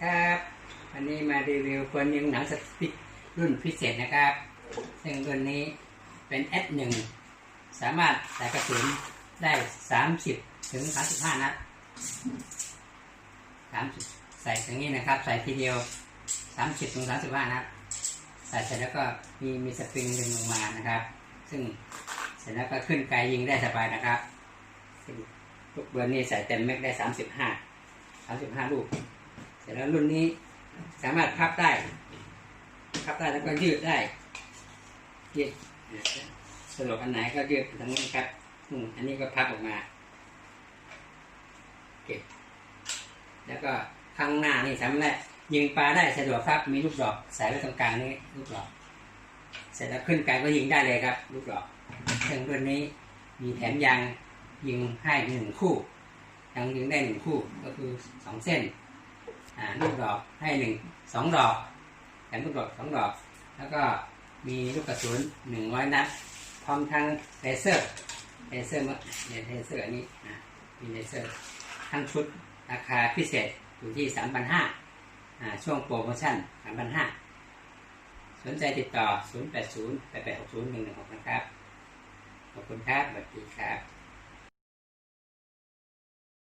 ครับวันนี้มารีวิวคนยิงหนังสติ๊กรุ่นพิเศษนะครับ ซึ่งรุ่นนี้เป็น S1 สามารถใส่กระสุนได้ 30 ถึง 35 นัด30 ใส่อย่างนี้นะครับ ใส่ทีเดียว 30 ถึง 35 นัด ใส่เสร็จแล้วก็มีมีสปริงดึงลงมานะครับ ซึ่งเสร็จแล้วก็ขึ้นไกลยิงได้สบายนะครับซึ่งลูกเบอร์นี้ใส่เต็มแม็กได้ 35 35 ลูก เสร็จแล้วรุ่นนี้สามารถพับได้ พับได้แล้วก็ยืดได้ยืดสะดวกอันไหนก็ยืดทั้งนี้ครับอันนี้ก็พับออกมาโอเคแล้วก็ข้างหน้านี่สามารถยิงปลาได้สะดวกครับ มีลูกดอกใส่ไว้ตรงกลางนี้ลูกดอก เสร็จแล้วขึ้นไกลก็ยิงได้เลยครับ ลูกดอกซึ่งรุ่นนี้มีแถมยางยิงให้หนึ่งคู่ยางยิงได้หนึ่งคู่ก็คือสองเส้น ลูกดอกให้หนึ่งสองดอกแถมลูกดอกสองดอก แล้วก็มีลูกกระสุนหนึ่งร้อยนัด พร้อมทั้งเลเซอร์เลเซอร์เนี่ยเลเซอร์อันนี้นะมีเลเซอร์ทั้งชุดราคาพิเศษอยู่ที่สามพันห้าอ่าช่วงโปรโมชั่นสามพันห้าสนใจติดต่อ 0 8 0 8 8 6 0 1 1 6 นะครับ ขอบคุณครับสวัสดีครับ